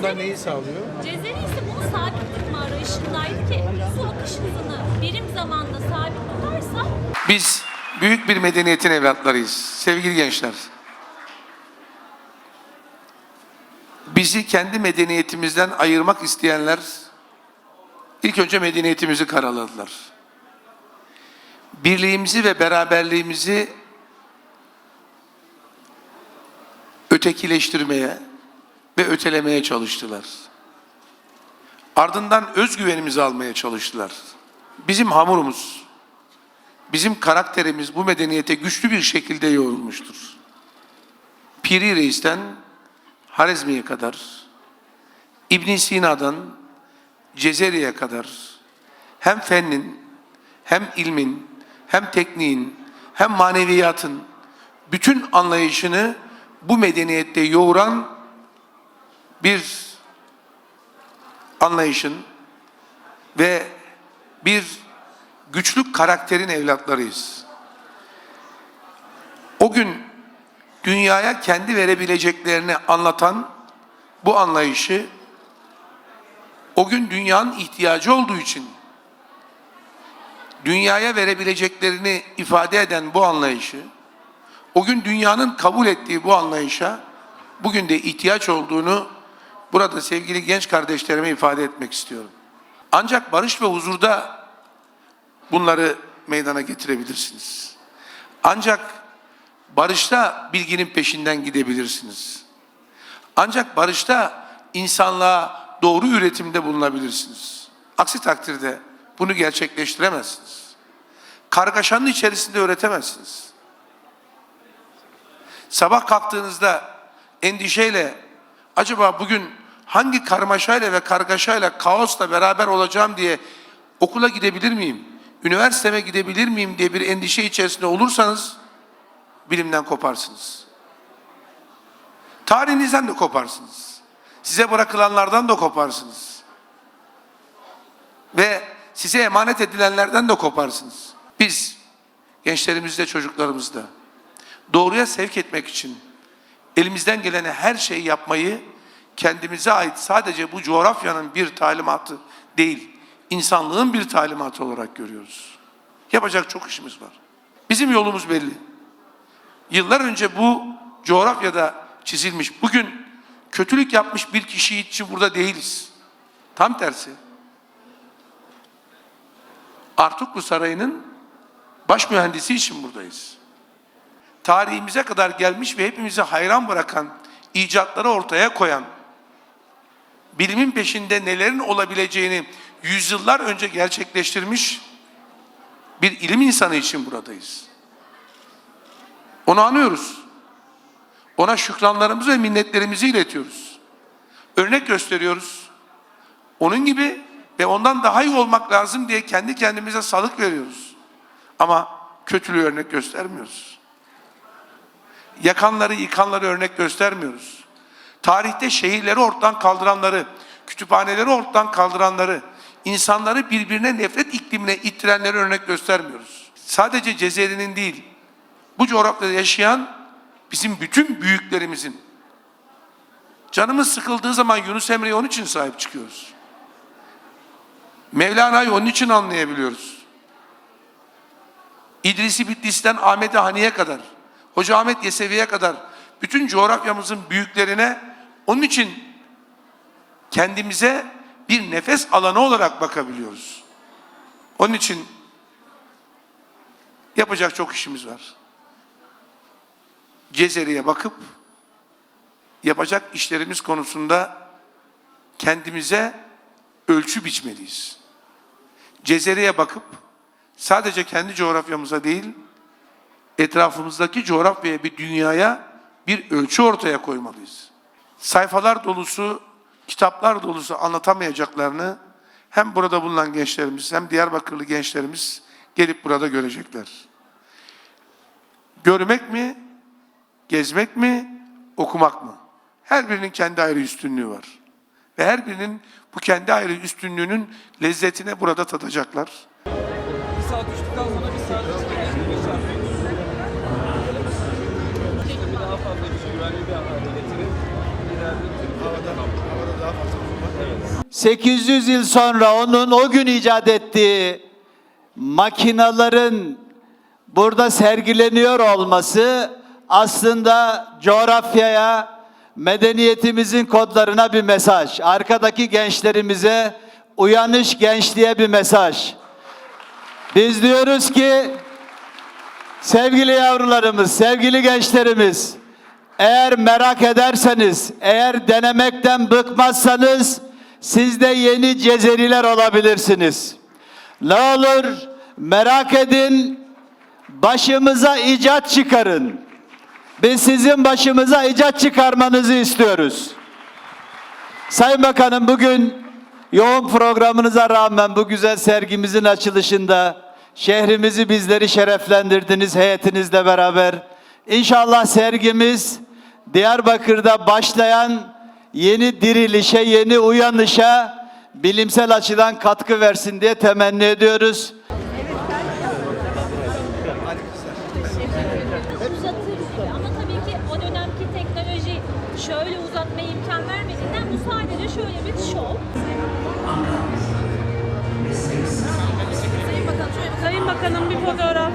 Bunlar neyi sağlıyor? Cezeri ise bunu sabit tutma arayışındaydı ki su akış hızını birim zamanda sabit tutarsa Biz büyük bir medeniyetin evlatlarıyız sevgili gençler. Bizi kendi medeniyetimizden ayırmak isteyenler ilk önce medeniyetimizi karaladılar. Birliğimizi ve beraberliğimizi ötekileştirmeye ve ötelemeye çalıştılar. Ardından özgüvenimizi almaya çalıştılar. Bizim hamurumuz, bizim karakterimiz bu medeniyete güçlü bir şekilde yoğrulmuştur. Piri Reis'ten Harizmi'ye kadar, İbn Sina'dan Cezeri'ye kadar hem fennin, hem ilmin, hem tekniğin, hem maneviyatın bütün anlayışını bu medeniyette yoğuran bir anlayışın ve bir güçlü karakterin evlatlarıyız. O gün dünyaya kendi verebileceklerini anlatan bu anlayışı o gün dünyanın ihtiyacı olduğu için dünyaya verebileceklerini ifade eden bu anlayışı o gün dünyanın kabul ettiği bu anlayışa bugün de ihtiyaç olduğunu burada sevgili genç kardeşlerime ifade etmek istiyorum. Ancak barış ve huzurda bunları meydana getirebilirsiniz. Ancak barışta bilginin peşinden gidebilirsiniz. Ancak barışta insanlığa doğru üretimde bulunabilirsiniz. Aksi takdirde bunu gerçekleştiremezsiniz. Kargaşanın içerisinde öğretemezsiniz. Sabah kalktığınızda endişeyle acaba bugün hangi karmaşayla ve kargaşayla, kaosla beraber olacağım diye okula gidebilir miyim? Üniversiteme gidebilir miyim diye bir endişe içerisinde olursanız bilimden koparsınız. Tarihinizden de koparsınız. Size bırakılanlardan da koparsınız. Ve size emanet edilenlerden de koparsınız. Biz gençlerimizde, çocuklarımızda doğruya sevk etmek için elimizden geleni her şeyi yapmayı kendimize ait sadece bu coğrafyanın bir talimatı değil, insanlığın bir talimatı olarak görüyoruz. Yapacak çok işimiz var. Bizim yolumuz belli. Yıllar önce bu coğrafyada çizilmiş. Bugün kötülük yapmış bir kişi için burada değiliz. Tam tersi. Artuklu Sarayı'nın baş mühendisi için buradayız. Tarihimize kadar gelmiş ve hepimizi hayran bırakan icatları ortaya koyan, bilimin peşinde nelerin olabileceğini yüzyıllar önce gerçekleştirmiş bir ilim insanı için buradayız. Onu anıyoruz. Ona şükranlarımızı ve minnetlerimizi iletiyoruz. Örnek gösteriyoruz. Onun gibi ve ondan daha iyi olmak lazım diye kendi kendimize salık veriyoruz. Ama kötülüğü örnek göstermiyoruz. Yakanları, yıkanları örnek göstermiyoruz. Tarihte şehirleri ortadan kaldıranları, kütüphaneleri ortadan kaldıranları, insanları birbirine nefret iklimine ittirenleri örnek göstermiyoruz. Sadece Cezeri'nin değil, bu coğrafyada yaşayan bizim bütün büyüklerimizin canımız sıkıldığı zaman Yunus Emre'ye onun için sahip çıkıyoruz. Mevlana'yı onun için anlayabiliyoruz. İdrisi Bitlis'ten Ahmet Hani'ye kadar, Hoca Ahmet Yesevi'ye kadar bütün coğrafyamızın büyüklerine onun için kendimize bir nefes alanı olarak bakabiliyoruz. Onun için yapacak çok işimiz var. Cezeri'ye bakıp yapacak işlerimiz konusunda kendimize ölçü biçmeliyiz. Cezeri'ye bakıp sadece kendi coğrafyamıza değil, etrafımızdaki coğrafyaya, bir dünyaya bir ölçü ortaya koymalıyız. Sayfalar dolusu, kitaplar dolusu anlatamayacaklarını hem burada bulunan gençlerimiz hem Diyarbakırlı gençlerimiz gelip burada görecekler. Görmek mi, gezmek mi, okumak mı? Her birinin kendi ayrı üstünlüğü var. Ve her birinin bu kendi ayrı üstünlüğünün lezzetine burada tadacaklar. Bir saat uçtuktan sonra bir saat içinde geçer. Daha fazla bir güvenli bir hale getirip ileride havada, havada daha 800 yıl sonra onun o gün icat ettiği makinaların burada sergileniyor olması aslında coğrafyaya, medeniyetimizin kodlarına bir mesaj. Arkadaki gençlerimize uyanış gençliğe bir mesaj. Biz diyoruz ki sevgili yavrularımız, sevgili gençlerimiz eğer merak ederseniz, eğer denemekten bıkmazsanız siz de yeni Cezeriler olabilirsiniz. Ne olur merak edin, başımıza icat çıkarın. Biz sizin başımıza icat çıkarmanızı istiyoruz. Sayın Bakanım bugün yoğun programınıza rağmen bu güzel sergimizin açılışında şehrimizi bizleri şereflendirdiniz heyetinizle beraber. İnşallah sergimiz Diyarbakır'da başlayan yeni dirilişe, yeni uyanışa bilimsel açıdan katkı versin diye temenni ediyoruz. şöyle uzatmaya imkan vermediğinden bu sadece şöyle bir şov. Sayın Bakanım bir fotoğraf.